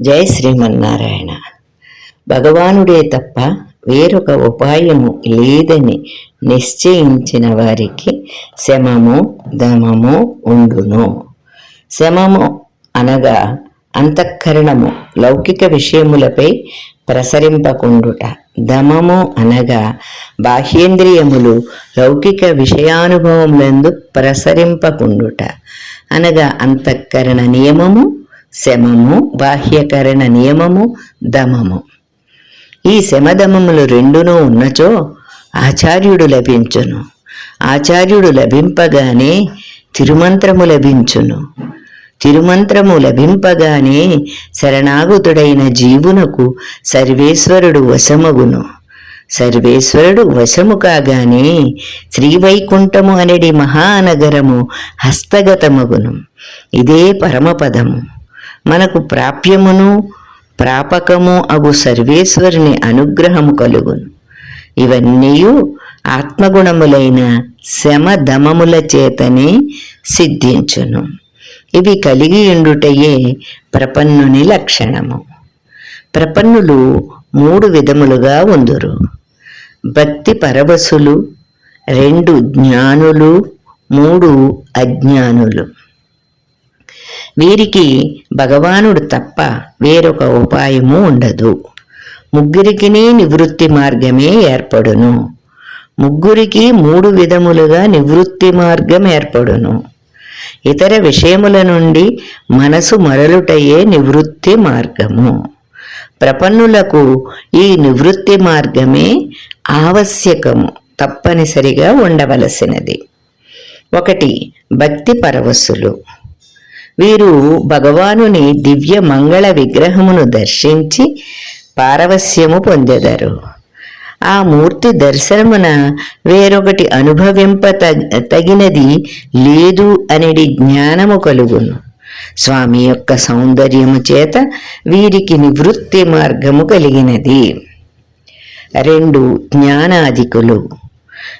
జై శ్రీమన్నారాయణ. భగవానుడే తప్ప వేరొక ఉపాయము లేదని నిశ్చయించిన వారికి శమము దమము ఉండును. శమము అనగా అంతఃకరణము లౌకిక విషయములపై ప్రసరింపకుండుట. దమము అనగా బాహ్యేంద్రియములు లౌకిక విషయానుభవములందు ప్రసరింపకుండుట. అనగా అంతఃకరణ నియమము శమము బాహ్యకరణ నియమము దమము. ఈ శమదమములు రెండునూ ఉన్నచో ఆచార్యుడు లభించును. ఆచార్యుడు లభింపగానే తిరుమంత్రము లభించును. తిరుమంత్రము లభింపగానే శరణాగుతుడైన జీవునకు సర్వేశ్వరుడు వశమగును. సర్వేశ్వరుడు వశము కాగానే శ్రీవైకుంఠము అనేది మహానగరము హస్తగతమగును. ఇదే పరమపదము. మనకు ప్రాప్యమును ప్రాపకము అగు సర్వేశ్వరుని అనుగ్రహము కలుగును. ఇవన్నీ ఆత్మగుణములైన శమధమముల చేతనే సిద్ధించును. ఇవి కలిగి ఉండుటయే ప్రపన్నుని లక్షణము. ప్రపన్నులు మూడు విధములుగా ఉందురు. భక్తి పరవశులు రెండు జ్ఞానులు మూడు అజ్ఞానులు. వీరికి భగవానుడు తప్ప వేరొక ఉపాయము ఉండదు. ముగ్గురికి నివృత్తి మార్గమే ఏర్పడును. ముగ్గురికి మూడు విధములుగా నివృత్తి మార్గం ఏర్పడును. ఇతర విషయముల నుండి మనసు మరలుటయే నివృత్తి మార్గము. ప్రపన్నులకు ఈ నివృత్తి మార్గమే ఆవశ్యకము తప్పనిసరిగా ఉండవలసినది. ఒకటి భక్తి పరవశులు. వీరు భగవానుని దివ్య మంగళ విగ్రహమును దర్శించి పారవస్యము పొందెదరు. ఆ మూర్తి దర్శనమున వేరొకటి అనుభవింప తగినది లేదు అనేది జ్ఞానము కలుగును. స్వామి యొక్క సౌందర్యము చేత వీరికి నివృత్తి మార్గము కలిగినది. రెండు జ్ఞానాధికులు.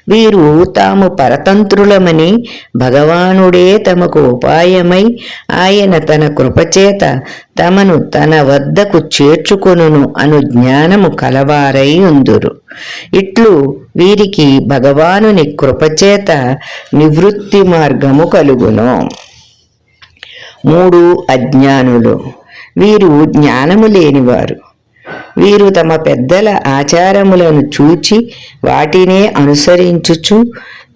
వీరు తాము పరతంత్రులమని భగవానుడే తమకు ఉపాయమై ఆయన తన కృపచేత తమను తన వద్దకు చేర్చుకొనును అను జ్ఞానము కలవారై ఉందురు. ఇట్లు వీరికి భగవానుని కృపచేత నివృత్తి మార్గము కలుగును. మూడు అజ్ఞానులు. వీరు జ్ఞానము లేనివారు. వీరు తమ పెద్దల ఆచారములను చూచి వాటినే అనుసరించుచు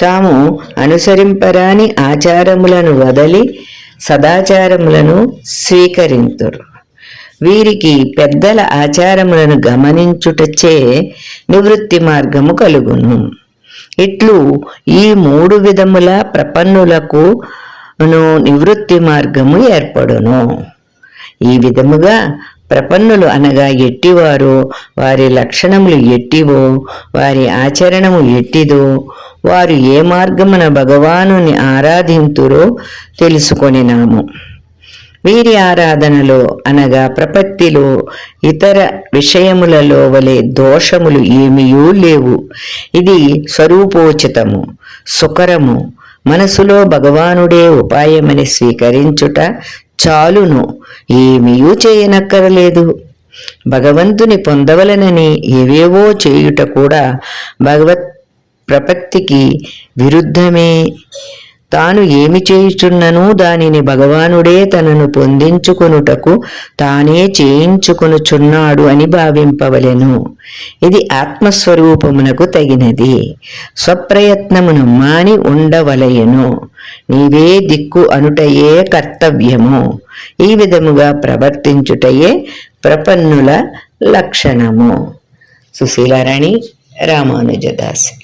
తాము అనుసరింపరాని ఆచారములను వదలి సదాచారములను స్వీకరింతురు. వీరికి పెద్దల ఆచారములను గమనించుటచే నివృత్తి మార్గము కలుగును. ఇట్లు ఈ మూడు విధముల ప్రపన్నులకు ను నివృత్తి మార్గము ఏర్పడును. ఈ విధముగా ప్రపన్నులు అనగా ఎట్టివారో? వారి లక్షణములు ఎట్టివో? వారి ఆచరణము ఎట్టిదో? వారు ఏ మార్గమున భగవానుని ఆరాధింతురో తెలుసుకొనినాము. వీరి ఆరాధనలో అనగా ప్రపత్తిలో ఇతర విషయములలో వలె దోషములు ఏమీయూ లేవు. ఇది స్వరూపోచితము సుకరము. మనసులో భగవానుడే ఉపాయమని స్వీకరించుట చాలును ఏమీయూ చేయనక్కరలేదు. భగవంతుని పొందవలనని ఏవేవో చేయుట కూడా భగవత్ ప్రపత్తికి విరుద్ధమే. తాను ఏమి చేయుచున్నను దానిని భగవానుడే తనను పొందించుకొనుటకు తానే చేయించుకొనుచున్నాడు అని భావింపవలెను. ఇది ఆత్మస్వరూపమునకు తగినది. స్వప్రయత్నమును మాని ఉండవలయను నీవే దిక్కు అనుటయే కర్తవ్యము. ఈ విధముగా ప్రవర్తించుటయే ప్రపన్నుల లక్షణము. సుశీలారాణి రామానుజదాస్.